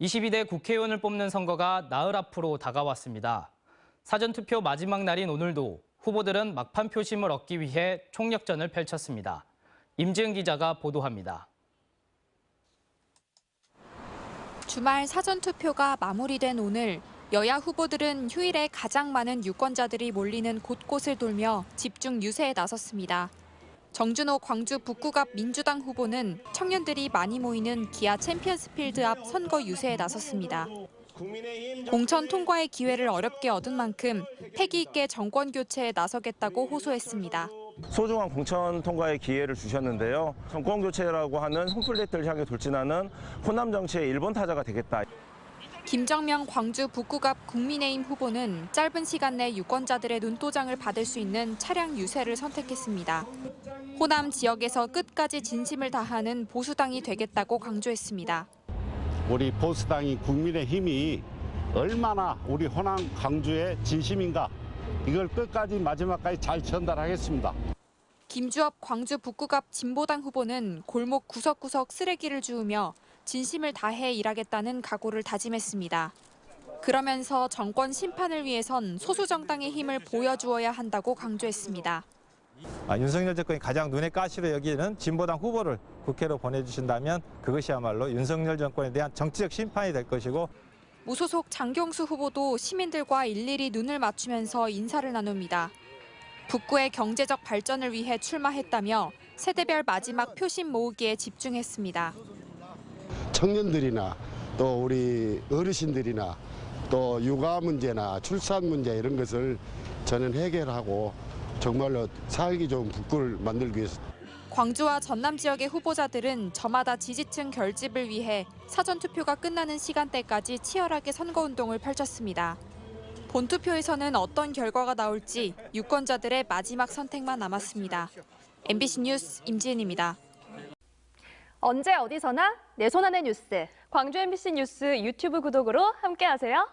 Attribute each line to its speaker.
Speaker 1: 22대 국회의원을 뽑는 선거가 나흘 앞으로 다가왔습니다. 사전투표 마지막 날인 오늘도 후보들은 막판 표심을 얻기 위해 총력전을 펼쳤습니다. 임지은 기자가 보도합니다.
Speaker 2: 주말 사전투표가 마무리된 오늘 여야 후보들은 휴일에 가장 많은 유권자들이 몰리는 곳곳을 돌며 집중 유세에 나섰습니다. 정준호 광주 북구갑 민주당 후보는 청년들이 많이 모이는 기아 챔피언스필드 앞 선거 유세에 나섰습니다. 공천 통과의 기회를 어렵게 얻은 만큼 패기 있게 정권 교체에 나서겠다고 호소했습니다.
Speaker 3: 소중한 공천 통과의 기회를 주셨는데요. 정권 교체라고 하는 홈플레이트를 향해 돌진하는 호남 정치의 일본 타자가 되겠다.
Speaker 2: 김정명 광주 북구갑 국민의힘 후보는 짧은 시간 내 유권자들의 눈도장을 받을 수 있는 차량 유세를 선택했습니다. 호남 지역에서 끝까지 진심을 다하는 보수당이 되겠다고 강조했습니다.
Speaker 4: 우리 보수당이 국민의힘이 얼마나 우리 호남 강주의 진심인가 이걸 끝까지 마지막까지 잘 전달하겠습니다.
Speaker 2: 김주업 광주 북구갑 진보당 후보는 골목 구석구석 쓰레기를 주우며 진심을 다해 일하겠다는 각오를 다짐했습니다. 그러면서 정권 심판을 위해선 소수 정당의 힘을 보여주어야 한다고 강조했습니다.
Speaker 5: 아, 윤석열 정권이 가장 눈에 가시로 여기는 진보당 후보를 국회로 보내주신다면 그것이야말로 윤석열 정권에 대한 정치적 심판이 될 것이고
Speaker 2: 무소속 장경수 후보도 시민들과 일일이 눈을 맞추면서 인사를 나눕니다. 북구의 경제적 발전을 위해 출마했다며 세대별 마지막 표심 모으기에 집중했습니다.
Speaker 6: 청년들이나 또 우리 어르신들이나 또 육아 문제나 출산 문제 이런 것을 저는 해결하고 정말로 살기 좋은 북구를 만들기 위해서
Speaker 2: 광주와 전남 지역의 후보자들은 저마다 지지층 결집을 위해 사전투표가 끝나는 시간대까지 치열하게 선거운동을 펼쳤습니다. 본투표에서는 어떤 결과가 나올지 유권자들의 마지막 선택만 남았습니다. MBC 뉴스 임지은입니다.
Speaker 7: 언제 어디서나 내 손 안의 뉴스.
Speaker 8: 광주 MBC 뉴스 유튜브 구독으로 함께하세요.